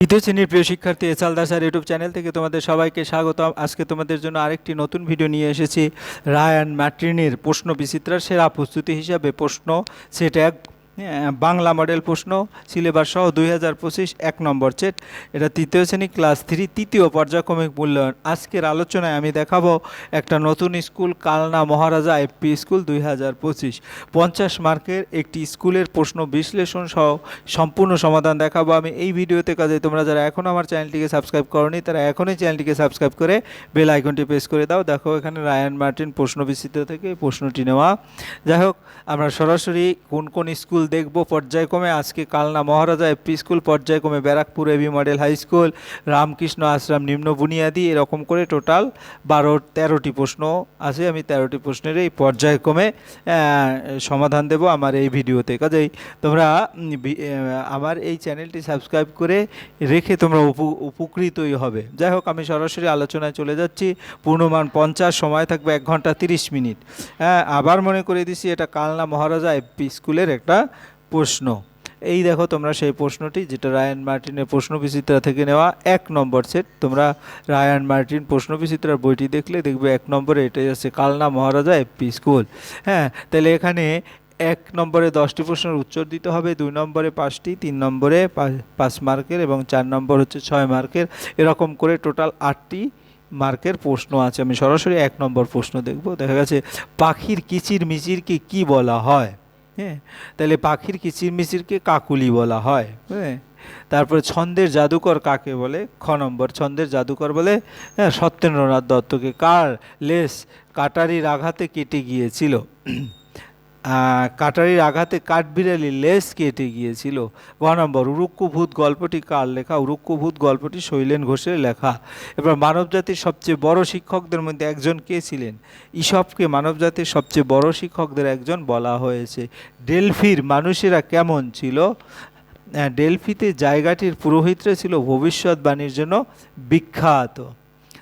দ্বিতীয় শ্রেণির প্রিয় শিক্ষার্থী এসাল দাসার ইউটিউব চ্যানেল থেকে তোমাদের সবাইকে স্বাগত আজকে তোমাদের জন্য আরেকটি নতুন ভিডিও নিয়ে এসেছি। রায়ান ম্যাট্রিনের প্রশ্ন বিচিত্রার সেরা প্রস্তুতি হিসাবে প্রশ্ন সেটা এক বাংলা মডেল প্রশ্ন, সিলেবাস সহ দুই হাজার পঁচিশ, এক নম্বর সেট। এটা তৃতীয় শ্রেণি, ক্লাস থ্রি, তৃতীয় পর্যায়ক্রমিক মূল্যায়ন। আজকের আলোচনায় আমি দেখাবো একটা নতুন school, Kalna Maharaja FP school দুই হাজার পঁচিশ। পঞ্চাশ মার্কের একটি স্কুলের প্রশ্ন বিশ্লেষণ সহ সম্পূর্ণ সমাধান দেখাবো আমি। এই ভিডিওতে কাজে তোমরা যারা এখনও আমার চ্যানেলটিকে সাবস্ক্রাইব করনি, তারা এখনই চ্যানেলটিকে সাবস্ক্রাইব করে বেল আইকনটি প্রেস করে দাও। দেখো, এখানে রায়ান মার্টিন প্রশ্ন বিস্তৃত থেকে প্রশ্নটি নেওয়া। যাই হোক, আমরা সরাসরি কোন কোন স্কুল দেখব পর্যায়ক্রমে। আজকে কালনা মহারাজা এফপি স্কুল পর্যায়ক্রমে Barrackpore AB model high school Ramakrishna Ashram, নিম্ন বুনিয়াদি, এরকম করে টোটাল বারো, তেরোটি প্রশ্ন আছে। আমি তেরোটি প্রশ্নের এই পর্যায়ক্রমে সমাধান দেব আমার এই ভিডিওতে। কাজেই তোমরা আমার এই চ্যানেলটি সাবস্ক্রাইব করে রেখে তোমরা উপ- উপকৃতই হবে। যাই হোক, আমি সরাসরি আলোচনায় চলে যাচ্ছি। পূর্ণমান পঞ্চাশ, সময় থাকবে এক ঘণ্টা তিরিশ মিনিট। হ্যাঁ আবার মনে করে দিছি, এটা কালনা মহারাজা এফপি স্কুলের একটা প্রশ্ন। এই দেখো তোমরা সেই প্রশ্নটি, যেটা রায়ান মার্টিনের প্রশ্ন বিচিত্রা থেকে নেওয়া এক নম্বর সেট। তোমরা রায়ান মার্টিন প্রশ্ন বিচিত্রার বইটি দেখলে দেখবে এক নম্বরে এটাই আছে, কালনা মহারাজা এফপি স্কুল। হ্যাঁ তাহলে এখানে এক নম্বরে দশটি প্রশ্নের উত্তর দিতে হবে, দুই নম্বরে পাঁচটি, তিন নম্বরে পাঁচ মার্কের এবং চার নম্বর হচ্ছে ছয় মার্কের। এরকম করে টোটাল আটটি মার্কের প্রশ্ন আছে। আমি সরাসরি এক নম্বর প্রশ্ন দেখব। দেখা গেছে, পাখির কিচির মিচিরকে কি বলা হয়? হ্যাঁ তাহলে পাখির কিচিরমিচিরকে কাকুলি বলা হয় হ্যাঁ। তারপরে ছন্দের জাদুকর কাকে বলে? খ নম্বর, ছন্দের জাদুকর বলে হ্যাঁ সত্যেন্দ্রনাথ দত্তকে। কার লেস কাটারির আঘাতে কেটে গিয়েছিল? কাটারির আঘাতে কাঠবিড়ালি লেস কেটে গিয়েছিল। গ নম্বর, উরুক্কুভূত গল্পটি কার লেখা? উরুক্কুভূত গল্পটি শৈলেন ঘোষের লেখা। এবার মানবজাতির সবচেয়ে বড় শিক্ষকদের মধ্যে একজন কে ছিলেন? ইসবকে মানবজাতির সবচেয়ে বড় শিক্ষকদের একজন বলা হয়েছে। ডেলফির মানুষেরা কেমন ছিল? ডেলফিতে জায়গাটির পুরোহিতরা ছিল ভবিষ্যৎবাণীর জন্য বিখ্যাত।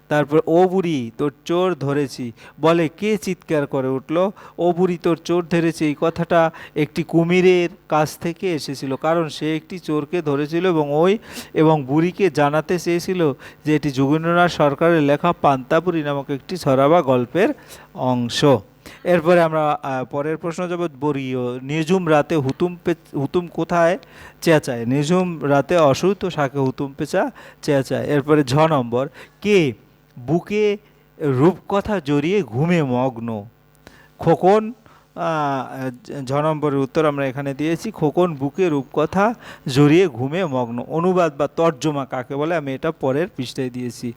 তারপর, ও বুড়ি, তোর চোর ধরেছি। বলে কে চিৎকার করে উঠল? ও বুড়ি, তোর চোর ধরেছে। এই কথাটা একটি কুমিরের কাছ থেকে এসেছিল, কারণ সে একটি চোরকে ধরেছিল এবং ওই এবং বুড়িকে জানাতে চেয়েছিল যে এটি যোগেন্দ্রনাথ সরকারের লেখা পান্তাপুরি নামক একটি ছড়াবা গল্পের অংশ। এরপরে আমরা পরের প্রশ্ন যাব বরিও নিঝুম রাতে হুতুম পে, হুতুম কোথায় চেঁচায়? নিঝুম রাতে অসুত ও শাকে হুতুম পেঁচা চেঁচায়। এরপরে, ঝ নম্বর, কে বুকে রূপকথা জড়িয়ে ঘুমে মগ্ন। খোকন ঝ নম্বরের উত্তর আমরা এখানে দিয়েছি, খোকন বুকে রূপকথা জড়িয়ে ঘুমে মগ্ন। অনুবাদ বা তর্জমা কাকে বলে? আমি এটা পরের পৃষ্ঠায় দিয়েছি।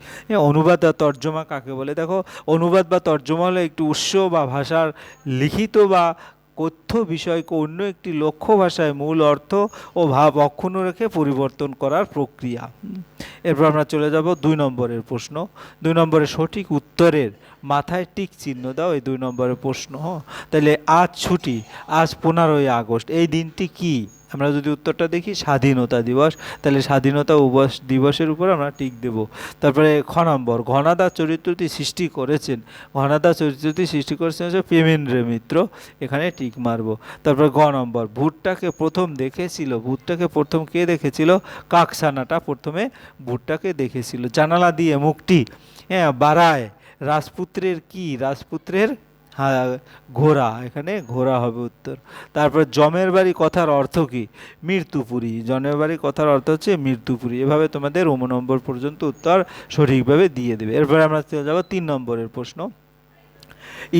অনুবাদ বা তর্জমা কাকে বলে? দেখো, অনুবাদ বা তর্জমা হলো একটি উৎস বা ভাষার লিখিত বা কথ্য বিষয়কে অন্য একটি লক্ষ্য ভাষায় মূল অর্থ ও ভাব অক্ষুণ্ণ রেখে পরিবর্তন করার প্রক্রিয়া। এরপর আমরা চলে যাব দুই নম্বরের প্রশ্ন। দুই নম্বরের সঠিক উত্তরের মাথায় টিক চিহ্ন দাও, এই দুই নম্বরের প্রশ্ন। তাহলে আজ ছুটি, আজ পনেরোই আগস্ট, এই দিনটি কি? আমরা যদি উত্তরটা দেখি, স্বাধীনতা দিবস, তাহলে স্বাধীনতা উবস দিবসের উপর আমরা টিক দেব। তারপরে খ নম্বর, ঘনাদা চরিত্রটি সৃষ্টি করেছেন। ঘনাদা চরিত্রটি সৃষ্টি করেছেন হচ্ছে প্রেমেন্দ্র মিত্র। এখানে টিক মারবো। তারপরে গ নম্বর ভুট্টাকে প্রথম দেখেছিল ভুট্টাকে প্রথম কে দেখেছিল? কাকসানাটা প্রথমে ভুট্টাকে দেখেছিল। জানালা দিয়ে মুখটি হ্যাঁ বাড়ায় রাজপুত্রের কি? রাজপুত্রের হ্যাঁ ঘোড়া, এখানে ঘোড়া হবে উত্তর। তারপর জমের বাড়ি কথার অর্থ কি? মৃত্যুপুরী। জমের বাড়ি কথার অর্থ হচ্ছে মৃত্যুপুরী। এভাবে তোমাদের ওম নম্বর পর্যন্ত উত্তর সঠিকভাবে দিয়ে দেবে। এরপরে আমরা চলে যাব তিন নম্বরের প্রশ্ন।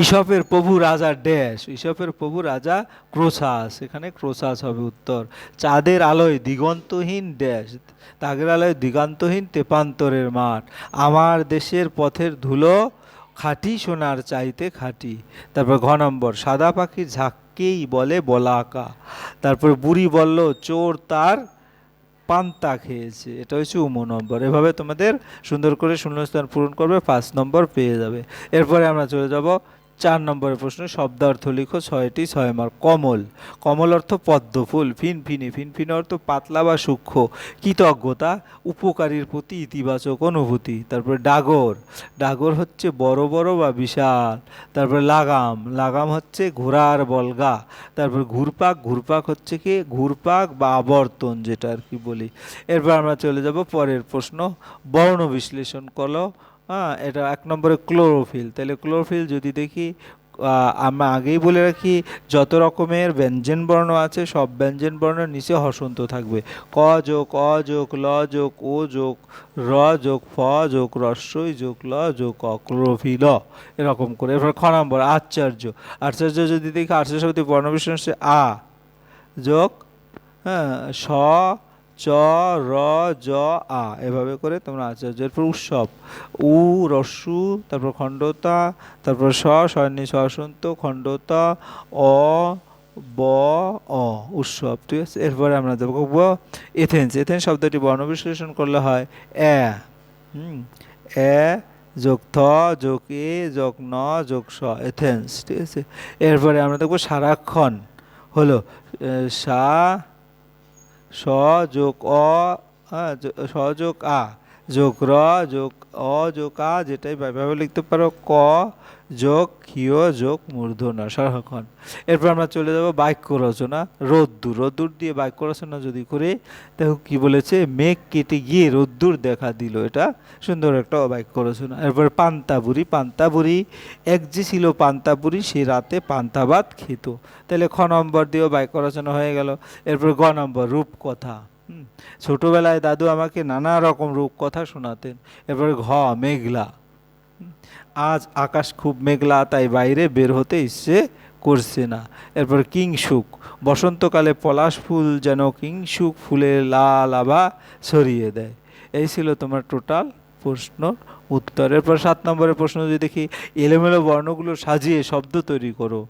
ইসপের প্রভু রাজা ড্যাশ। ইসপের প্রভু রাজা ক্রোসাস এখানে ক্রোসাস হবে উত্তর। চাঁদের আলোয় দিগন্তহীন ড্যাশ। তাগের আলোয় দিগান্তহীন তেপান্তরের মাঠ। আমার দেশের পথের ধুলো খাঁটি সোনার চাইতে খাঁটি। তারপর ঘ নম্বর, সাদা পাখির ঝাঁককেই বলে বলাকা। তারপর বুড়ি বলল, চোর তার পান্তা খেয়েছে। এটা হচ্ছে উমো নম্বর। এভাবে তোমাদের সুন্দর করে শূন্যস্থান পূরণ করবে, পাঁচ নম্বর পেয়ে যাবে। এরপরে আমরা চলে যাব চার নম্বরের প্রশ্ন, শব্দার্থ লিখো ছয়টি, ছয় মার্ক, কমল। কমল অর্থ পদ্ম, ফুল ফিনফিনে ফিনফিনে অর্থ পাতলা বা সূক্ষ্ম। কৃতজ্ঞতা, উপকারীর প্রতি ইতিবাচক অনুভূতি। তারপরে ডাগর। ডাগর হচ্ছে বড় বড় বা বিশাল। তারপরে লাগাম। লাগাম হচ্ছে ঘোড়ার বলগা। তারপর ঘুরপাক। ঘুরপাক হচ্ছে কি? ঘুরপাক বা আবর্তন যেটা আর কি বলি। এরপর আমরা চলে যাব পরের প্রশ্ন। বর্ণ বিশ্লেষণ করো। হ্যাঁ এটা এক নম্বরে ক্লোরোফিল। তাহলে ক্লোরোফিল যদি দেখি আমরা আগেই বলে রাখি, যত রকমের ব্যঞ্জন বর্ণ আছে, সব ব্যঞ্জন বর্ণের নিচে হসন্ত থাকবে। ক যোগ, অ যোগ, ল যোগ, ও যোগ, র যোগ, ফ যোগ, রস্যই যোগ, ল যোগ ক ক্লোরোফিল। এরকম করে। এরপর খ নম্বর, আশ্চর্য। আশ্চর্য যদি দেখি, আশ্চর্য শব্দে বর্ণ বিশ্লেষণ হচ্ছে আ যোগ হ্যাঁ স চ, র, জ, আ। এভাবে করে তোমরা আচার্য এরপর উৎসব। উ রস্যু তারপর খণ্ডতা, তারপর স, স্বর্ণী সন্ত খণ্ডতা, অ, ব, অ, উৎসব। ঠিক আছে? এরপরে আমরা দেখব এথেন্স। এথেন্স শব্দটি বর্ণ বিশ্লেষণ করলে হয় এ, হুম, এ, যোগ থ, যোগ এ, যোগ ন, যোগ স, এথেন্স। ঠিক আছে? এরপরে আমরা দেখব সারাক্ষণ। হলো সা স যোগ অ সযোগ আ। যোগ র, যোগ অ, যোগ আ, যেটাই ভাবে লিখতে পারো, ক, যোগ ক্ষীয়, যোগ মূর্ধন্য সারাক্ষণ এরপর আমরা চলে যাব বাক্য রচনা, রোদ্দুর। রোদ্দুর দিয়ে বাক্য রচনা যদি করে, দেখো কি বলেছে, মেঘ কেটে গিয়ে রোদ্দুর দেখা দিল। এটা সুন্দর একটা বাক্য রচনা। এরপর পান্তাবুড়ি পান্তাবুড়ি এক যে ছিল পান্তাবুড়ি সে রাতে পান্তা ভাত খেত। তাহলে খ নম্বর দিয়েও বাক্য রচনা হয়ে গেল। এরপর গ নম্বর, রূপকথা। ছোটবেলায় দাদু আমাকে নানা রকম রূপকথা শোনাতেন। এরপরে ঘ, মেঘলা। আজ আকাশ খুব মেঘলা, তাই বাইরে বের হতে ইচ্ছে করছে না। এরপর কিংসুক। বসন্তকালে পলাশ ফুল যেন কিংসুক ফুলে লাল আভা ছড়িয়ে দেয়। এই ছিল তোমার টোটাল প্রশ্ন উত্তর। এরপর সাত নম্বরের প্রশ্ন যদি দেখি, এলোমেলো বর্ণগুলো সাজিয়ে শব্দ তৈরি করো।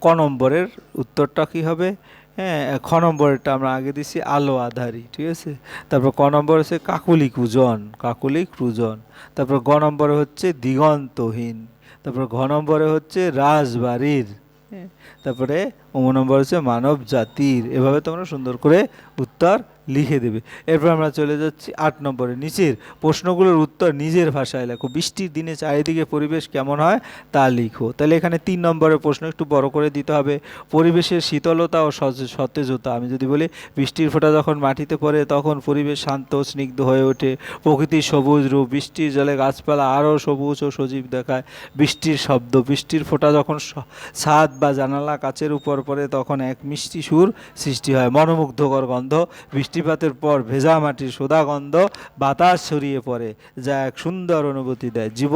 ক নম্বরের উত্তরটা কি হবে? হ্যাঁ খ নম্বরেরটা আমরা আগে দিছি আলো আধারি ঠিক আছে? তারপর ক নম্বর হচ্ছে কাকুলি কুজন কাকুলি ক্রুজন তারপর গ নম্বরে হচ্ছে দিগন্তহীন। তারপর ঘ নম্বরে হচ্ছে রাজবাড়ির হ্যাঁ, তারপরে ও নম্বর হচ্ছে মানব জাতির এভাবে তোমরা সুন্দর করে উত্তর লিখে দেবে। এরপর আমরা চলে যাচ্ছি আট নম্বরে। নিচের প্রশ্নগুলোর উত্তর নিজের ভাষায় লেখো। বৃষ্টির দিনে চারিদিকে পরিবেশ কেমন হয় তা লিখো। তাহলে এখানে তিন নম্বরের প্রশ্ন একটু বড় করে দিতে হবে। পরিবেশের শীতলতা ও সতেজতা। আমি যদি বলি, বৃষ্টির ফোঁটা যখন মাটিতে পড়ে, তখন পরিবেশ শান্ত স্নিগ্ধ হয়ে ওঠে। প্রকৃতির সবুজ রূপ। বৃষ্টির জলে গাছপালা আরও সবুজ ও সজীব দেখায়। বৃষ্টির শব্দ। বৃষ্টির ফোঁটা যখন ছাদ বা জানালা কাচের উপর পড়ে, তখন এক মিষ্টি সুর সৃষ্টি হয়। মনোমুগ্ধকর গন্ধ বৃষ্টিপাতের পর ভেজা মাটির সোদা গন্ধ বাতাস ছড়িয়ে পড়ে, যা এক সুন্দর অনুভূতি দেয়। জীব,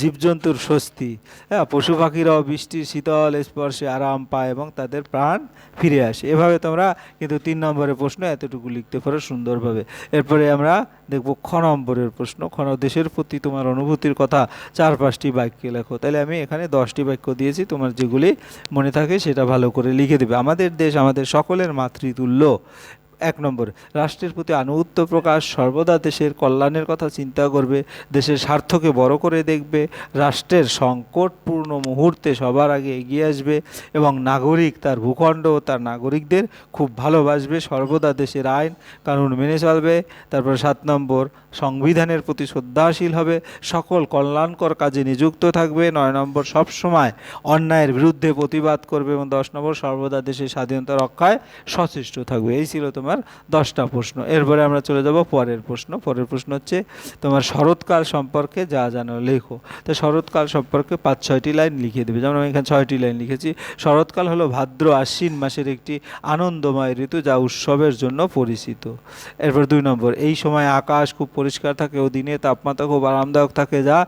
জীবজন্তুর স্বস্তি। হ্যাঁ পশু পাখিরাও বৃষ্টির শীতল স্পর্শে আরাম পায় এবং তাদের প্রাণ ফিরে আসে। এভাবে তোমরা কিন্তু তিন নম্বরের প্রশ্ন এতটুকু লিখতে পারো সুন্দরভাবে। এরপরে আমরা দেখব খ নম্বরের প্রশ্ন। খ দেশের প্রতি তোমার অনুভূতির কথা চার পাঁচটি বাক্যে লেখো। তাহলে আমি এখানে দশটি বাক্য দিয়েছি, তোমার যেগুলি মনে থাকে সেটা ভালো করে লিখে দেবে। আমাদের দেশ আমাদের সকলের মাতৃতুল্য। এক নম্বর, রাষ্ট্রের প্রতি আনুগত্য প্রকাশ সর্বদা দেশের কল্যাণের কথা চিন্তা করবে, দেশের স্বার্থকে বড় করে দেখবে, রাষ্ট্রের সংকটপূর্ণ মুহূর্তে সবার আগে এগিয়ে আসবে এবং নাগরিক তার ভূখণ্ড ও তার নাগরিকদের খুব ভালোবাসবে সর্বদা দেশের আইন কানুন মেনে চলবে। তারপর সাত নম্বর, সংবিধানের প্রতি শ্রদ্ধাশীল হবে, সকল কল্যাণকর কাজে নিযুক্ত থাকবে। নয় নম্বর, সবসময় অন্যায়ের বিরুদ্ধে প্রতিবাদ করবে এবং দশ নম্বর, সর্বদা দেশের স্বাধীনতা রক্ষায় সচেষ্ট থাকবে। এই ছিল তোমার দশটা প্রশ্ন। এরপরে আমরা চলে যাব পরের প্রশ্ন। পরের প্রশ্ন হচ্ছে, তোমার শরৎকাল সম্পর্কে যা জানো লেখো। তো শরৎকাল সম্পর্কে পাঁচ, ছয়টি লাইন লিখে দেবে। যেমন আমি এখানে ছয়টি লাইন লিখেছি। শরৎকাল হলো ভাদ্র আশ্বিন মাসের একটি আনন্দময় ঋতু যা উৎসবের জন্য পরিচিত। এরপর দুই নম্বর, এই সময় আকাশ খুব পরিষ্কার থাকে ও দিনে তাপমাত্রা খুব আরামদায়ক থাকে যা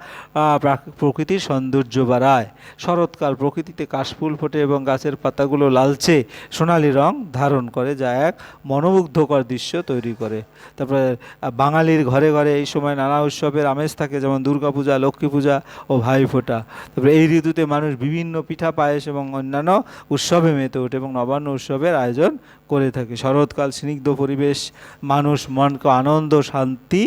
প্রকৃতির সৌন্দর্য বাড়ায়। শরৎকাল প্রকৃতিতে কাশফুল ফোটে এবং গাছের পাতাগুলো লালচে সোনালি রং ধারণ করে, যা এক মনোমুগ্ধকর দৃশ্য তৈরি করে। তারপরে বাঙালির ঘরে ঘরে এই সময় নানা উৎসবের আমেজ থাকে, যেমন দুর্গাপূজা লক্ষ্মী পূজা ও ভাইফোঁটা তারপরে এই ঋতুতে মানুষ বিভিন্ন পিঠা, পায়েস এবং অন্যান্য উৎসবে মেতে ওঠে এবং নবান্ন উৎসবের আয়োজন করে থাকে। শরৎকাল, স্নিগ্ধ পরিবেশ, মানুষ মনকে আনন্দ, শান্তি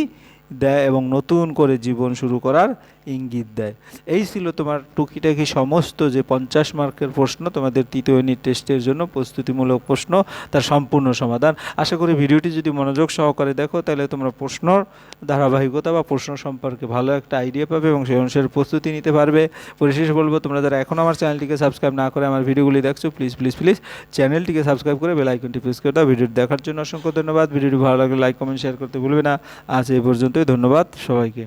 দেয় এবং নতুন করে জীবন শুরু করার ইঙ্গিত দেয়। এই ছিল তোমার টুকিটাকি সমস্ত যে পঞ্চাশ মার্কের প্রশ্ন, তোমাদের তৃতীয় ইউনিট টেস্টের জন্য প্রস্তুতিমূলক প্রশ্ন, তার সম্পূর্ণ সমাধান। আশা করি ভিডিওটি যদি মনোযোগ সহকারে দেখো, তাহলে তোমরা প্রশ্নর ধারাবাহিকতা বা প্রশ্ন সম্পর্কে ভালো একটা আইডিয়া পাবে এবং সেই অনুসারে প্রস্তুতি নিতে পারবে। পরিশেষে বলব, তোমরা যারা এখন আমার চ্যানেলটিকে সাবস্ক্রাইব না করে আমার ভিডিওগুলি দেখছ প্লিজ প্লিজ প্লিজ চ্যানেলটিকে সাবস্ক্রাইব করে বেল আইকনটি প্রেস করে দাও। ভিডিওটি দেখার জন্য অসংখ্য ধন্যবাদ। ভিডিওটি ভালো লাগলে লাইক কমেন্ট শেয়ার করতে ভুলবে না। আজ এই পর্যন্তই, ধন্যবাদ সবাইকে।